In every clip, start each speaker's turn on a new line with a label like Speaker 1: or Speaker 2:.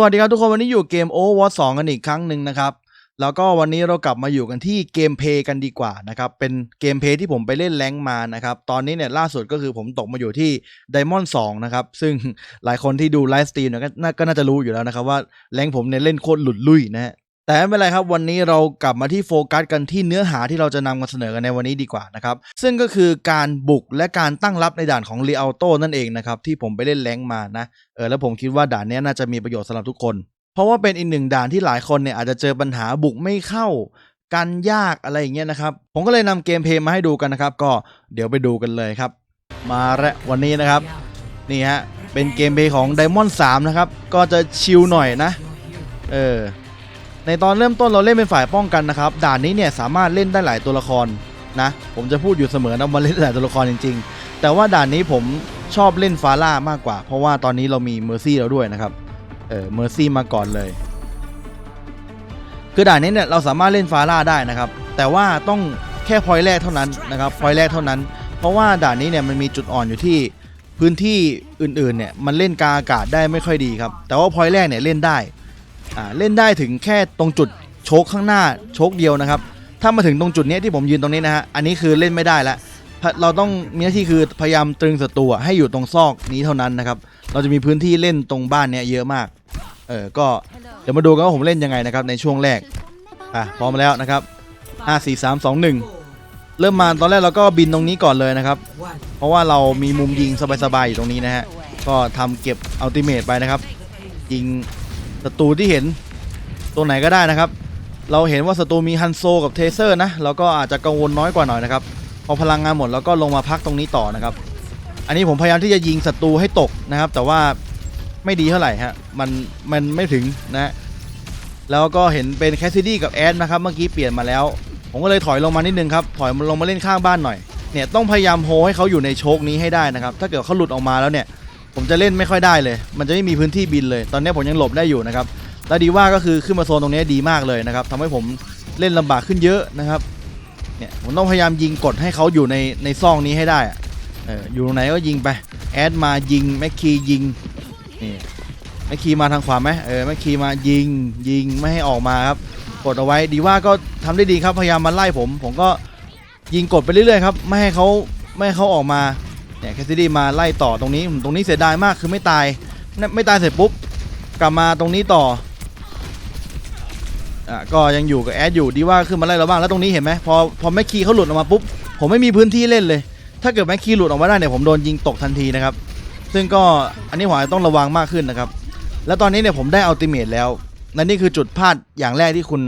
Speaker 1: สวัสดีครับทุกคนวันนี้อยู่เกม Overwatch 2 กันอีกครั้งหนึ่งนะครับ แล้วก็วันนี้เรากลับมาอยู่กันที่เกมเพย์กันดีกว่านะครับ เป็นเกมเพย์ที่ผมไปเล่นแรงมานะครับ ตอนนี้เนี่ยล่าสุดก็คือผมตกมาอยู่ที่ Diamond 2 นะครับ ซึ่งหลายคนที่ดูไลฟ์สตรีมเนี่ยก็น่าก็น่าจะรู้อยู่แล้วนะครับว่าแรงผมเนี่ยเล่นโคตรหลุดลุ่ยนะฮะ แต่ไม่เป็นไรครับวันนี้เรากลับมาที่โฟกัสกันที่เนื้อหาที่เราจะนำมาเสนอกันในวันนี้ดีกว่านะครับซึ่งก็คือการบุกและการตั้งรับในด่านของเรียลโต้นั่นเองนะครับที่ผมไปเล่นแรงมานะเออแล้วผมคิดว่าด่านนี้น่าจะมีประโยชน์สำหรับทุกคน เพราะว่าเป็นอีกหนึ่งด่านที่หลายคนเนี่ยอาจจะเจอปัญหาบุกไม่เข้ากันยากอะไรอย่างเงี้ยนะครับ ผมก็เลยนำเกมเพลย์มาให้ดูกันนะครับ ก็เดี๋ยวไปดูกันเลยครับ มาและวันนี้นะครับ นี่ฮะเป็นเกมเพลย์ของ Diamond 3 นะครับ ก็จะชิลหน่อยนะ เออ ในตอนเริ่มต้นเราเล่นเป็นฝ่ายป้องกันนะครับด่านนี้เนี่ยสามารถเล่นได้หลายตัวละครนะผมจะพูดอยู่เสมอนะว่าเล่นหลายตัวละครจริง ๆ แต่ว่าด่านนี้ผมชอบเล่นฟาร่ามากกว่า เพราะว่าตอนนี้เรามีเมอร์ซี่แล้วด้วยนะครับเออเมอร์ซี่มาก่อนเลย คือด่านนี้เนี่ยเราสามารถเล่นฟาร่าได้นะครับ แต่ว่าต้องแค่พอยแรกเท่านั้นนะครับพอยแรกเท่านั้น เพราะว่าด่านนี้เนี่ยมันมีจุดอ่อนอยู่ที่พื้นที่อื่นๆเนี่ยมันเล่นกาอากาศได้ไม่ค่อยดีครับแต่ว่าพอยแรกเนี่ยเล่นได้ เล่นได้ถึงแค่ตรงจุดโชกข้างหน้าโชกเดียวนะครับ ถ้ามาถึงตรงจุดนี้ที่ผมยืนตรงนี้นะฮะอันนี้คือเล่นไม่ได้แล้วเราต้องมีหน้าที่คือพยายามตรึงศัตรูให้อยู่ตรงซอกนี้เท่านั้นนะครับ เราจะมีพื้นที่เล่นตรงบ้านเนี้ยเยอะมาก เออก็เดี๋ยวมาดูกันว่าผมเล่นยังไงนะครับในช่วงแรกอะพร้อมแล้วนะครับ5 4 3 2 1 เริ่มมาตอนแรกเราก็บินตรงนี้ก่อนเลยนะครับ เพราะว่าเรามีมุมยิงสบายๆอยู่ตรงนี้นะฮะก็ทำเก็บอัลติเมทไปนะครับยิง ศัตรูที่เห็นตัวไหนก็ได้นะครับ เราเห็นว่าศัตรูมีฮันโซกับเทเซอร์นะเราก็อาจจะกังวลน้อยกว่าหน่อยนะครับพอพลังงานหมดเราก็ลงมาพักตรงนี้ต่อนะครับ อันนี้ผมพยายามที่จะยิงศัตรูให้ตกนะครับ แต่ว่าไม่ดีเท่าไหร่ฮะมันมันไม่ถึงนะฮะแล้วก็เห็นเป็นแคสซิดี้กับแอดนะครับเมื่อกี้เปลี่ยนมาแล้ว ผมก็เลยถอยลงมานิดนึงครับถอยลงมาเล่นข้างบ้านหน่อยเนี่ยต้องพยายามโฮให้เขาอยู่ในโชคนี้ให้ได้นะครับ ถ้าเกิดเขาหลุดออกมาแล้วเนี่ย ผมจะเล่นไม่ค่อยได้เลย มันจะไม่มีพื้นที่บินเลย ตอนนี้ผมยังหลบได้อยู่นะครับแล้วดีว่าก็คือขึ้นมาโซนตรงนี้ดีมากเลยนะครับทำให้ผมเล่นลำบากขึ้นเยอะนะครับเนี่ยผมต้องพยายามยิงกดให้เขาอยู่ในในซองนี้ให้ได้อะเอออยู่ตรงไหนก็ยิงไปแอดมายิงแม็กคียิงนี่แม็กคีมาทางขวาไหมเออแม็กคีมายิงยิงไม่ให้ออกมาครับกดเอาไว้ดีว่าก็ทำได้ดีครับพยายามมาไล่ผม ผมก็ยิงกดไปเรื่อยๆครับไม่ให้เขาไม่ให้เขาออกมา เนี่ยแคสซิดี้มาไล่ต่อตรงนี้ตรงนี้เสียดายมากคือไม่ตาย ไม่ตายเสร็จปุ๊บ กลับมาตรงนี้ต่ออะก็ยังอยู่กับแอดอยู่ดีว่าขึ้นมาไล่เราบ้างแล้วตรงนี้เห็นไหมพอพอแม็กคีเขาหลุดออกมาปุ๊บผมไม่มีพื้นที่เล่นเลย ถ้าเกิดแม็กคีหลุดออกมาได้เนี่ยผมโดนยิงตกทันทีนะครับซึ่งก็อันนี้ผมอาจจะต้องระวังมากขึ้นนะครับ แล้วตอนนี้เนี่ยผมได้อัลติเมทแล้ว และนี่คือจุดพลาดอย่างแรกที่คุณ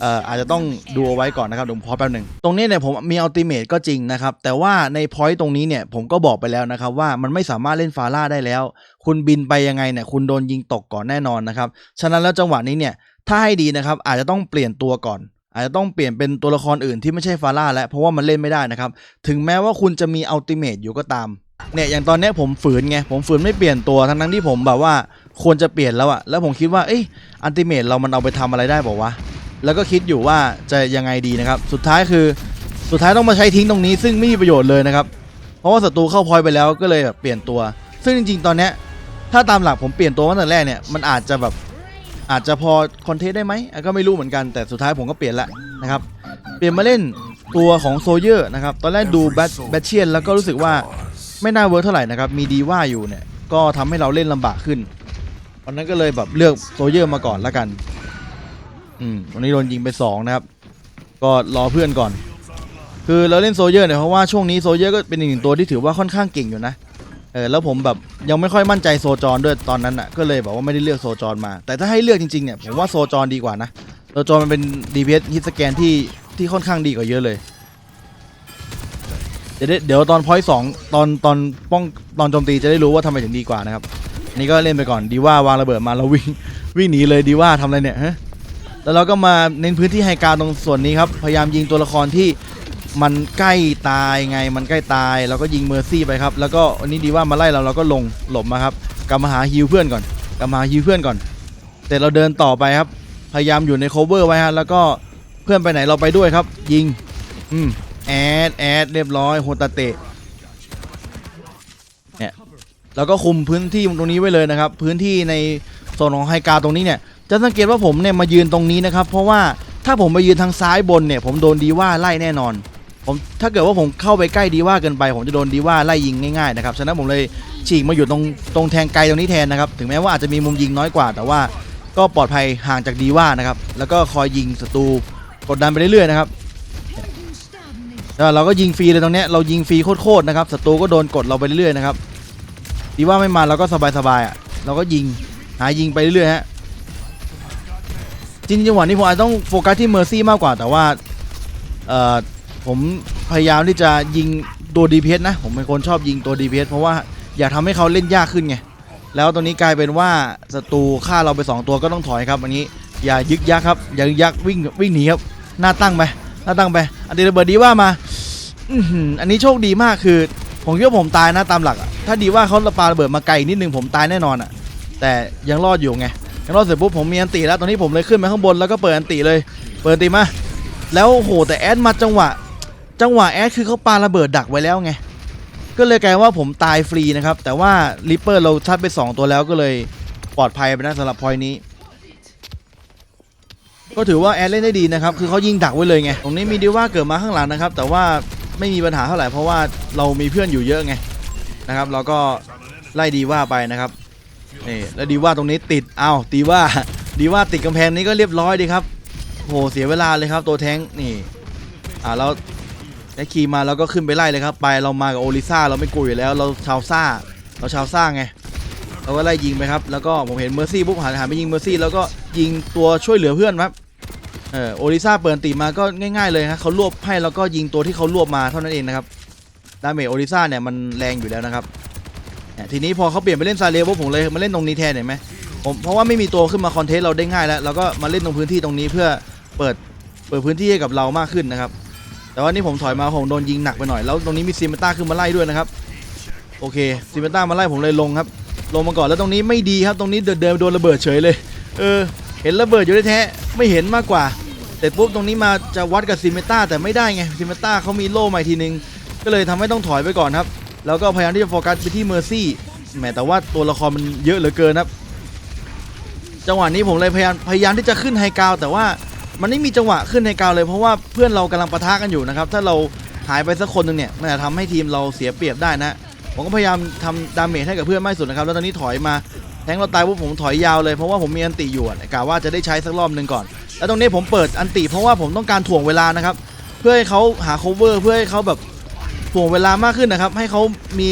Speaker 1: เอ่ออาจจะต้องดูเอาไว้ก่อนนะครับเดี๋ยวผมขอแป๊บหนึ่งตรงนี้เนี่ยผมมีอัลติเมทก็จริงนะครับ แต่ว่าในพอยต์ตรงนี้เนี่ยผมก็บอกไปแล้วนะครับว่ามันไม่สามารถเล่นฟาร่าได้แล้ว คุณบินไปยังไงเนี่ยคุณโดนยิงตกก่อนแน่นอนนะครับ ฉะนั้นแล้วจังหวะนี้เนี่ยถ้าให้ดีนะครับอาจจะต้องเปลี่ยนตัวก่อน อาจจะต้องเปลี่ยนเป็นตัวละครอื่นที่ไม่ใช่ฟาร่าแล้วเพราะว่ามันเล่นไม่ได้นะครับถึงแม้ว่าคุณจะมีอัลติเมทอยู่ก็ตามเนี่ยอย่างตอนนี้ผมฝืนไงผมฝืนไม่เปลี่ยนตัวทั้งทั้งที่ผมแบบว่า ควรจะเปลี่ยนแล้วอะแล้วผมคิดว่าเอ้ยอัลติเมทเรามันเอาไปทำอะไรได้บอกวะแล้วก็คิดอยู่ว่าจะยังไงดีนะครับ สุดท้ายคือสุดท้ายต้องมาใช้ทิ้งตรงนี้ ซึ่งไม่มีประโยชน์เลยนะครับเพราะว่าศัตรูเข้าพอยไปแล้วก็เลยแบบเปลี่ยนตัว ซึ่งจริง ๆ ตอนเนี้ยถ้าตามหลักผมเปลี่ยนตัวตั้งแต่แรกเนี่ยมันอาจจะแบบอาจจะพอคอนเทนต์ได้ไหมก็ไม่รู้เหมือนกันแต่สุดท้ายผมก็เปลี่ยนละนะครับเปลี่ยนมาเล่นตัวของโซเยอร์นะครับตอนแรกดูแบทแบทเชียนแล้วก็รู้สึกว่าไม่น่าเวิร์กเท่าไหร่นะครับมีดีว่าอยู่เนี่ยก็ทำให้เราเล่นลำบากขึ้น วันนั้นก็เลยแบบเลือกโซเยอร์มาก่อนละกัน อืมวันนี้โดนยิงไปสองนะครับ ก็รอเพื่อนก่อน คือเราเล่นโซเยอร์เนี่ยเพราะว่าช่วงนี้โซเยอร์ก็เป็นอีกหนึ่งตัวที่ถือว่าค่อนข้างเก่งอยู่นะ เออแล้วผมแบบยังไม่ค่อยมั่นใจโซจรด้วยตอนนั้นอะ ก็เลยแบบว่าไม่ได้เลือกโซจรมา แต่ถ้าให้เลือกจริงๆเนี่ยผมว่าโซจรดีกว่านะ โซจรมันเป็น DPS ฮิตสแกนที่ที่ค่อนข้างดีกว่าเยอะเลยเดี๋ยวได้เดี๋ยวตอนพอยต์สองตอนตอนป้องตอนโจมตีจะได้รู้ว่าทำไมถึงดีกว่านะครับ นี่ก็เล่นไปก่อนดีว่าวางระเบิดมาเราวิ่งวิ่งหนีเลยดีว่าทำอะไรเนี่ยฮะแล้วเราก็มาเน้นพื้นที่ไฮกราวตรงส่วนนี้ครับพยายามยิงตัวละครที่มันใกล้ตายไงมันใกล้ตายเราก็ยิงเมอร์ซี่ไปครับแล้วก็วันนี้ดีว่ามาไล่เราเราก็ลงหลบมาครับกลับมาหาฮิวเพื่อนก่อนกลับมาหาฮิวเพื่อนก่อน แต่เราเดินต่อไปครับ พยายามอยู่ในโคเวอร์ไว้ฮะแล้วก็เพื่อนไปไหนเราไปด้วยครับ ยิงอืมแอดแอดเรียบร้อยโฮตาเตะ แล้วก็คุมพื้นที่ตรงนี้ไว้เลยนะครับ พื้นที่ในโซนของไฮกาตรงนี้เนี่ย จะสังเกตว่าผมเนี่ยมายืนตรงนี้นะครับ เพราะว่าถ้าผมไปยืนทางซ้ายบนเนี่ย ผมโดนดีว่าไล่แน่นอน ผมถ้าเกิดว่าผมเข้าไปใกล้ดีว่าเกินไป ผมจะโดนดีว่าไล่ยิงง่ายๆนะครับฉะนั้นผมเลยฉีกมาอยู่ตรงตรงแทงไกลตรงนี้แทนนะครับ ถึงแม้ว่าอาจจะมีมุมยิงน้อยกว่า แต่ว่าก็ปลอดภัยห่างจากดีว่านะครับ แล้วก็คอยยิงศัตรูกดดันไปเรื่อยๆนะครับเราก็ยิงฟรีเลยตรงเนี้ยเรายิงฟรีโคตรๆนะครับศัตรูก็โดนกดเราไปเรื่อยๆนะครับ ดีว่าไม่มาเราก็สบายๆอะเราก็ยิงหายิงไปเรื่อยๆฮะจริงจังหวะนี้ผมอาจจะต้องโฟกัสที่เมอร์ซี่มากกว่าแต่ว่าเอ่อผมพยายามที่จะยิงตัว DPS นะผมเป็นคนชอบยิงตัว DPS เพราะว่าอยากทำให้เขาเล่นยากขึ้นไงแล้วตอนนี้กลายเป็นว่าศัตรูฆ่าเราไปสองตัวก็ต้องถอยครับอันนี้อย่ายึกยักครับอย่ายึกยักวิ่งวิ่งหนีครับหน้าตั้งไปหน้าตั้งไปอันเดระเบิดดีว่ามาอื้อหืออันนี้โชคดีมากคือ ผมคิดว่าผมตายนะตามหลักอะถ้าดีว่าเขาปาระเบิดมาไกลนิดนึงผมตายแน่นอนอะแต่ยังรอดอยู่ไงยังรอดเสร็จปุ๊บผมมีอันติแล้วตอนนี้ผมเลยขึ้นไปข้างบนแล้วก็เปิดอันติเลย เปิดอันติมาแล้วโหแต่แอดมาจังหวะ จังหวะแอดคือเขาปาระเบิดดักไว้แล้วไงก็เลยกลายว่าผมตายฟรีนะครับ แต่ว่าริปเปอร์เราชัดไปสองตัวแล้วก็เลยปลอดภัยไปนะสำหรับพอยนี้ ก็ถือว่าแอดเล่นได้ดีนะครับ คือเขายิงดักไว้เลยไง ตรงนี้มีดีว่าเกิดมาข้างหลังนะครับ แต่ว่า ไม่มีปัญหาเท่าไหร่เพราะว่าเรามีเพื่อนอยู่เยอะไงนะครับ เราก็ไล่ดีว่าไปนะครับนี่แล้วดีว่าตรงนี้ติดอ้าวดีว่าดีว่าติดกำแพงนี้ก็เรียบร้อยดีครับโหเสียเวลาเลยครับตัวแทงนี่อ่าเราได้ขี่มาเราก็ขึ้นไปไล่เลยครับไปเรามากับโอลิซ่าเราไม่กลัวอยู่แล้ว เราชาวซ่า เราชาวซ่าไงเราก็ไล่ยิงไปครับแล้วก็ผมเห็นเมอร์ซี่ปุ๊บหันหันไปยิงเมอร์ซี่แล้วก็ยิงตัวช่วยเหลือเพื่อนครับ เออโอริซาเปิดตีมาก็ง่ายๆเลยครับเขารวบให้แล้วก็ยิงตัวที่เขารวบมาเท่านั้นเองนะครับดาเมจโอริซาเนี่ยมันแรงอยู่แล้วนะครับทีนี้พอเขาเปลี่ยนไปเล่นซาเลียปุ๊บผมเลยมาเล่นตรงนี้แทนเห็นไหมผมเพราะว่าไม่มีตัวขึ้นมาคอนเทสต์เราได้ง่ายแล้วเราก็มาเล่นตรงพื้นที่ตรงนี้เพื่อเปิดเปิดพื้นที่ให้กับเรามากขึ้นนะครับ แต่ว่านี่ผมถอยมาผมโดนยิงหนักไปหน่อยแล้วตรงนี้มีซิมเมต้าขึ้นมาไล่ด้วยนะครับโอเคซิมเมต้ามาไล่ผมเลยลงครับ ลงมาก่อนแล้วตรงนี้ไม่ดีครับตรงนี้เดินเดินโดนระเบิดเฉยเลย เออ เห็นระเบิดอยู่แท้ไม่เห็นมากกว่า ร็จปุ๊บตรงนี้มาจะวัดกับซิเมต้าแต่ไม่ได้ไงซิเมต้าเขามีโล่ใหม่ทีนึง ก็เลยทำให้ต้องถอยไปก่อนครับ แล้วก็พยายามที่จะโฟกัสไปที่เมอร์ซี่แหมแต่ว่าตัวละครมันเยอะเหลือเกินครับ จังหวะนี้ผมเลยพยายามพยายามที่จะขึ้นไฮกาวด์แต่ว่ามันไม่มีจังหวะขึ้นไฮกาวด์เลยเพราะว่าเพื่อนเรากำลังปะทะกันอยู่นะครับ ถ้าเราหายไปสักคนหนึ่งเนี่ยมันจะทำให้ทีมเราเสียเปรียบได้นะผมก็พยายามทำดาเมจให้กับเพื่อนมากสุดนะครับแล้วตอนนี้ถอยมาแทงเราตายปุ๊บผมถอยยาวเลยเพราะว่าผมมีอันติอยู่กะว่าจะได้ใช้สักรอบหนึ่งก่อน แล้วตรงนี้ผมเปิดอันติเพราะว่าผมต้องการถ่วงเวลานะครับ เพื่อให้เขาหา cover เพื่อให้เขาแบบถ่วงเวลามากขึ้นนะครับ ให้เขามี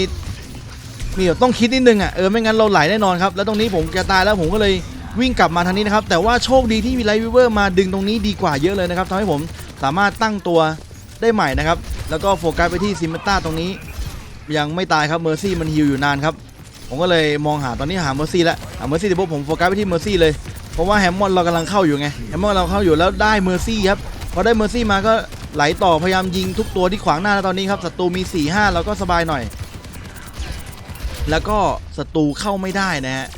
Speaker 1: มีแบบต้องคิดนิดนึงอะเออไม่งั้นเราไหลแน่นอนครับแล้วตรงนี้ผมจะตายแล้วผมก็เลยวิ่งกลับมาทางนี้นะครับ แต่ว่าโชคดีที่มีไลท์วิเวอร์มาดึงตรงนี้ดีกว่าเยอะเลยนะครับทำให้ผมสามารถตั้งตัวได้ใหม่นะครับ แล้วก็โฟกัสไปที่ซิมเมต้าตรงนี้ ยังไม่ตายครับเมอร์ซี่มันฮิวอยู่นานครับผมก็เลยมองหาตอนนี้หาเมอร์ซี่แล้วหาเมอร์ซี่เสร็จปุ๊บผมโฟกัสไปที่เมอร์ซี่เลย เพราะว่าแฮมมอนเรากำลังเข้าอยู่ไงแฮมมอนเราเข้าอยู่แล้วได้เมอร์ซี่ครับพอได้เมอร์ซี่มาก็ไหลต่อพยายามยิงทุกตัวที่ขวางหน้าแล้วตอนนี้ครับศัตรูมี4ี่ห้าเราก็สบายหน่อย แล้วก็ศัตรูเข้าไม่ได้นะฮะ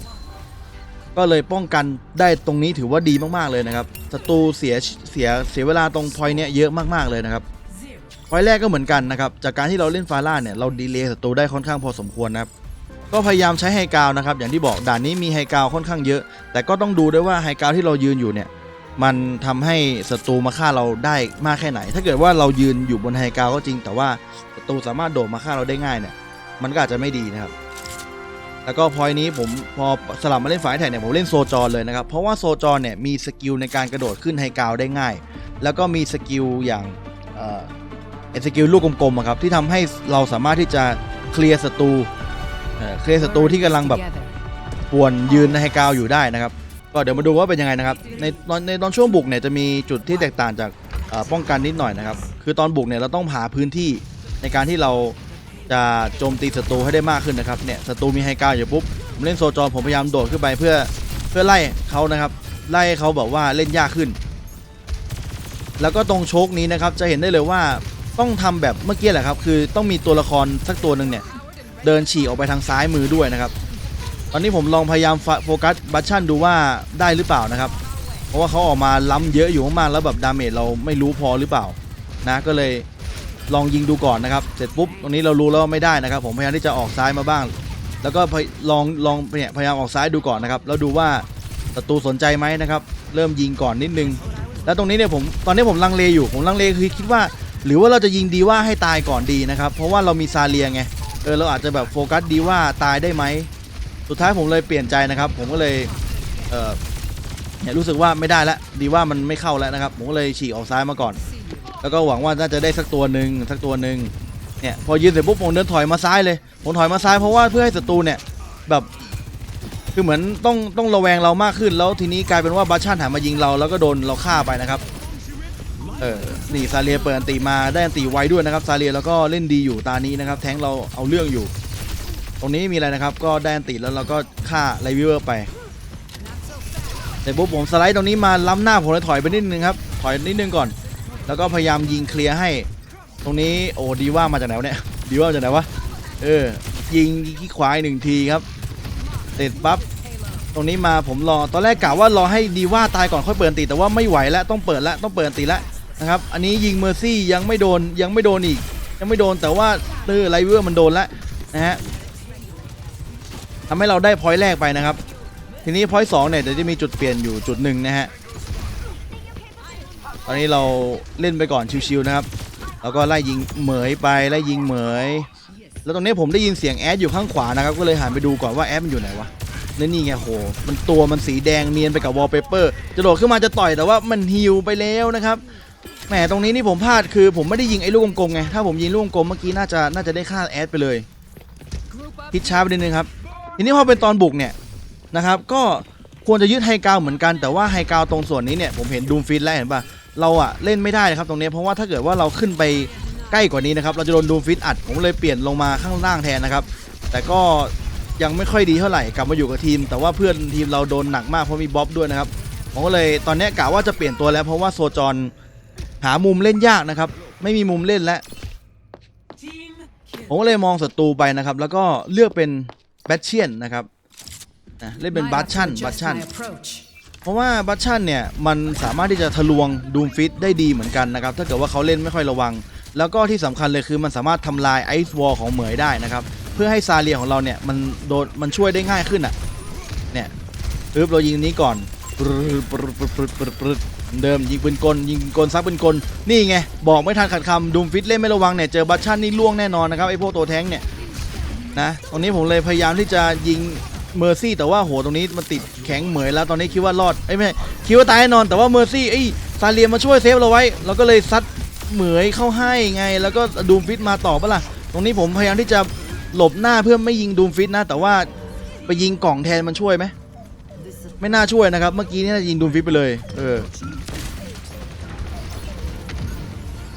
Speaker 1: ก็เลยป้องกันได้ตรงนี้ถือว่าดีมากๆเลยนะครับศัตรูเสียเสียเสียเวลาตรงพอยเนี้ยเยอะมากๆเลยนะครับพอยแรกก็เหมือนกันนะครับจากการที่เราเล่นฟาร่าเนี่ยเราดีเลย์ศัตรูได้ค่อนข้างพอสมควรนะครับ ก็พยายามใช้ไฮกาวนะครับ อย่างที่บอกด่านนี้มีไฮกาวค่อนข้างเยอะ แต่ก็ต้องดูด้วยว่าไฮกาวที่เรายืนอยู่เนี่ยมันทำให้ศัตรูมาฆ่าเราได้มากแค่ไหน ถ้าเกิดว่าเรายืนอยู่บนไฮกาวก็จริง แต่ว่าศัตรูสามารถโดดมาฆ่าเราได้ง่ายเนี่ยมันก็อาจจะไม่ดีนะครับ แล้วก็พอยนี้ผมพอสลับมาเล่นฝ่ายแท็กเนี่ยผมเล่นโซจรเลยนะครับ เพราะว่าโซจรเนี่ยมีสกิลในการกระโดดขึ้นไฮกาวได้ง่าย แล้วก็มีสกิลอย่างเอ่อสกิลลูกกลมๆครับที่ทำให้เราสามารถที่จะเคลียร์ศัตรู เอ่อเคลียร์ศัตรูที่กำลังแบบป่วนยืนในไฮกราวอยู่ได้นะครับ ก็เดี๋ยวมาดูว่าเป็นยังไงนะครับ ในตอนในตอนช่วงบุกเนี่ยจะมีจุดที่แตกต่างจากเอ่อป้องกันนิดหน่อยนะครับ คือตอนบุกเนี่ยเราต้องหาพื้นที่ในการที่เราจะโจมตีศัตรูให้ได้มากขึ้นนะครับเนี่ยศัตรูมีไฮกราวอยู่ปุ๊บผมเล่นโซจรผมพยายามโดดขึ้นไปเพื่อเพื่อไล่เขานะครับ ไล่ให้เขาแบบว่าเล่นยากขึ้น แล้วก็ตรงโชคนี้นะครับจะเห็นได้เลยว่าต้องทำแบบเมื่อกี้แหละครับ คือต้องมีตัวละครสักตัวหนึ่งเนี่ย เดินฉีกออกไปทางซ้ายมือด้วยนะครับ ตอนนี้ผมลองพยายามโฟกัสบัชชั่นดูว่าได้หรือเปล่านะครับ เพราะว่าเขาออกมาล้ำเยอะอยู่มากๆแล้วแบบดาเมจเราไม่รู้พอหรือเปล่านะก็เลยลองยิงดูก่อนนะครับ เสร็จปุ๊บตรงนี้เรารู้แล้วว่าไม่ได้นะครับ ผมพยายามที่จะออกซ้ายมาบ้าง แล้วก็พยลองลองเนี่ยพยายามออกซ้ายดูก่อนนะครับ แล้วดูว่าศัตรูสนใจไหมนะครับ เริ่มยิงก่อนนิดนึง แล้วตรงนี้เนี่ยผมตอนนี้ผมลังเลอยู่ผมลังเลคือคิดว่า หรือว่าเราจะยิงดีว่าให้ตายก่อนดีนะครับ เพราะว่าเรามีซาเลียไง เออเราอาจจะแบบโฟกัสดีว่าตายได้ไหมสุดท้ายผมเลยเปลี่ยนใจนะครับ ผมก็เลยเออเนี่ยรู้สึกว่าไม่ได้แล้วดีว่ามันไม่เข้าแล้วนะครับ ผมก็เลยฉีกออกซ้ายมาก่อน แล้วก็หวังว่าน่าจะได้สักตัวหนึ่งสักตัวหนึ่งเนี่ยพอยืนเสร็จปุ๊บผมเดินถอยมาซ้ายเลย ผมถอยมาซ้ายเพราะว่าเพื่อให้ศัตรูเนี่ยแบบคือเหมือนต้องต้องระแวงเรามากขึ้นแล้วทีนี้กลายเป็นว่าบัชชันหันมายิงเราแล้วก็โดนเราฆ่าไปนะครับ ออนี่ซาเลียเปิดอันตีมาได้อันตีไวด้วยนะครับซาเลียแล้วก็เล่นดีอยู่ตานี้นะครับ แทงเราเอาเรื่องอยู่ ตรงนี้มีอะไรนะครับ ก็ได้อันตีแล้วเราก็ฆ่าไลวิเวอร์ไปแต่ปุ๊บผมสไลด์ตรงนี้มาล้ำหน้าผมเลยถอยไปนิดนึงครับถอยนิดนึงก่อน แล้วก็พยายามยิงเคลียร์ให้ ตรงนี้โอ้ดีว่ามาจากไหนวะเนี่ยดีว่ามาจากไหนวะเออยิงที่ขวาอีกหนึ่งทีครับเสร็จปั๊บตรงนี้มาผมรอตอนแรกกะว่ารอให้ดีว่าตายก่อนค่อยเปิดตีแต่ว่าไม่ไหวแล้วต้องเปิดแล้วต้องเปิดตีแล้ว นะครับ อันนี้ยิงเมอร์ซี่ยังไม่โดนยังไม่โดนอีก ยังไม่โดนแต่ว่าเออไลเวอร์มันโดนแล้วนะฮะทำให้เราได้พอยต์แรกไปนะครับ ทีนี้พอยต์สองเนี่ยเดี๋ยวจะมีจุดเปลี่ยนอยู่จุดหนึ่งนะฮะตอนนี้เราเล่นไปก่อนชิวๆนะครับแล้วก็ไล่ยิงเหมยไปไล่ยิงเหมยแล้วตรงนี้ผมได้ยินเสียงแอดอยู่ข้างขวานะครับก็เลยหันไปดูก่อนว่าแอดมันอยู่ไหนวะแล้วนี่ไงโห มันตัวมันสีแดงเนียนไปกับวอลเปเปอร์จะโดดขึ้นมาจะต่อยแต่ว่ามันฮิวไปแล้วนะครับ แหมตรงนี้นี่ผมพลาดคือผมไม่ได้ยิงไอ้ลูกกลมๆไงถ้าผมยิงลูกกลมเมื่อกี้น่าจะน่าจะได้ฆ่าแอดไปเลยพิชช้าไปนิดนึงครับทีนี้พอเป็นตอนบุกเนี่ยนะครับก็ควรจะยึดไฮกาวเหมือนกันแต่ว่าไฮกาวตรงส่วนนี้เนี่ยผมเห็นดูมฟิตแล้วเห็นปะเราอะเล่นไม่ได้นะครับตรงนี้เพราะว่าถ้าเกิดว่าเราขึ้นไปใกล้กว่านี้นะครับเราจะโดนดูมฟิตอัดผมเลยเปลี่ยนลงมาข้างล่างแทนนะครับแต่ก็ยังไม่ค่อยดีเท่าไหร่กลับมาอยู่กับทีม แต่ว่าเพื่อนทีมเราโดนหนักมากเพราะมีบ๊อบด้วยนะครับผมก็เลยตอนนี้กะว่าจะเปลี่ยนตัวแล้วเพราะว่าโซจร หามุมเล่นยากนะครับ ไม่มีมุมเล่นแล้วผมก็เลยมองศัตรูไปนะครับ แล้วก็เลือกเป็นแบทเชียนนะครับนะเล่นเป็นบัตชันบัตชันเพราะว่าบัตชันเนี่ยมันสามารถที่จะทะลวงดูมฟิตได้ดีเหมือนกันนะครับ ถ้าเกิดว่าเขาเล่นไม่ค่อยระวัง แล้วก็ที่สำคัญเลยคือมันสามารถทำลายไอซ์วอลของเหมยได้นะครับ เพื่อให้ซาเลียของเราเนี่ยมันโดนมันช่วยได้ง่ายขึ้นอะเนี่ยปึ๊บเรายิงนี้ก่อนปรึดปรึดปรึดปรึดปรึดปรึด เดิมยิงปืนกลยิงกลซักปืนกลนี่ไงบอกไม่ทันขัดคำดูมฟิตเล่นไม่ระวังเนี่ยเจอบัตชันนี่ล่วงแน่นอนนะครับไอพวกตัวแท้งเนี่ยนะตรงนี้ผมเลยพยายามที่จะยิงเมอร์ซี่แต่ว่าโหตรงนี้มันติดแข็งเหมยแล้วตอนนี้คิดว่ารอดเอ้ไม่คิดว่าตายแน่นอนแต่ว่าเมอร์ซี่ไอ้ซาเลียมาช่วยเซฟเราไว้เราก็เลยซัดเหมยเข้าให้ไง แล้วก็ดูมฟิตมาต่อปะล่ะตรงนี้ผมพยายามที่จะหลบหน้าเพื่อไม่ยิงดูมฟิตนะแต่ว่าไปยิงกล่องแทนมันช่วยไหม ไม่น่าช่วยนะครับ เมื่อกี้นี่น่าจะยิงดูมฟิตไปเลย เออ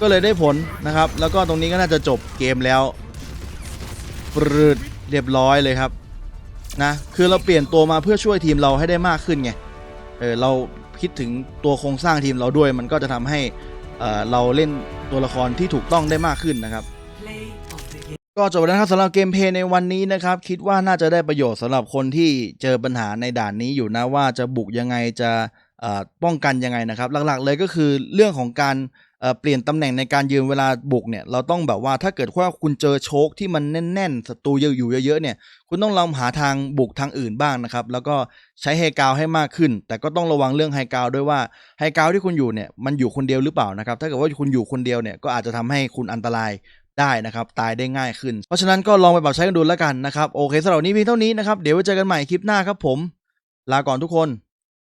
Speaker 1: ก็เลยได้ผลนะครับ แล้วก็ตรงนี้ก็น่าจะจบเกมแล้วปรึดเรียบร้อยเลยครับ นะ คือเราเปลี่ยนตัวมาเพื่อช่วยทีมเราให้ได้มากขึ้นไง เออ เราคิดถึงตัวโครงสร้างทีมเราด้วย มันก็จะทำให้เอ่อเราเล่นตัวละครที่ถูกต้องได้มากขึ้นนะครับ ก็จบแล้วนะครับสำหรับเกมเพย์ในวันนี้นะครับ คิดว่าน่าจะได้ประโยชน์สำหรับคนที่เจอปัญหาในด่านนี้อยู่นะว่าจะบุกยังไงจะป้องกันยังไงนะครับ หลักๆเลยก็คือเรื่องของการเปลี่ยนตำแหน่งในการยืนเวลาบุกเนี่ยเราต้องแบบว่าถ้าเกิดว่าคุณเจอโชคที่มันแน่นๆศัตรูเยอะอยู่เยอะๆเนี่ยคุณต้องลองหาทางบุกทางอื่นบ้างนะครับ แล้วก็ใช้ไฮกาวให้มากขึ้น แต่ก็ต้องระวังเรื่องไฮกาวด้วยว่าไฮกาวที่คุณอยู่เนี่ยมันอยู่คนเดียวหรือเปล่านะครับถ้าเกิดว่าคุณอยู่คนเดียวเนี่ยก็อาจจะทำให้คุณอันตราย ได้นะครับ ตายได้ง่ายขึ้น เพราะฉะนั้นก็ลองไปปรับใช้กันดูแล้วกันนะครับ โอเคสำหรับนี้เพียงเท่านี้นะครับ เดี๋ยวไว้เจอกันใหม่คลิปหน้าครับผม ลาก่อนทุกคน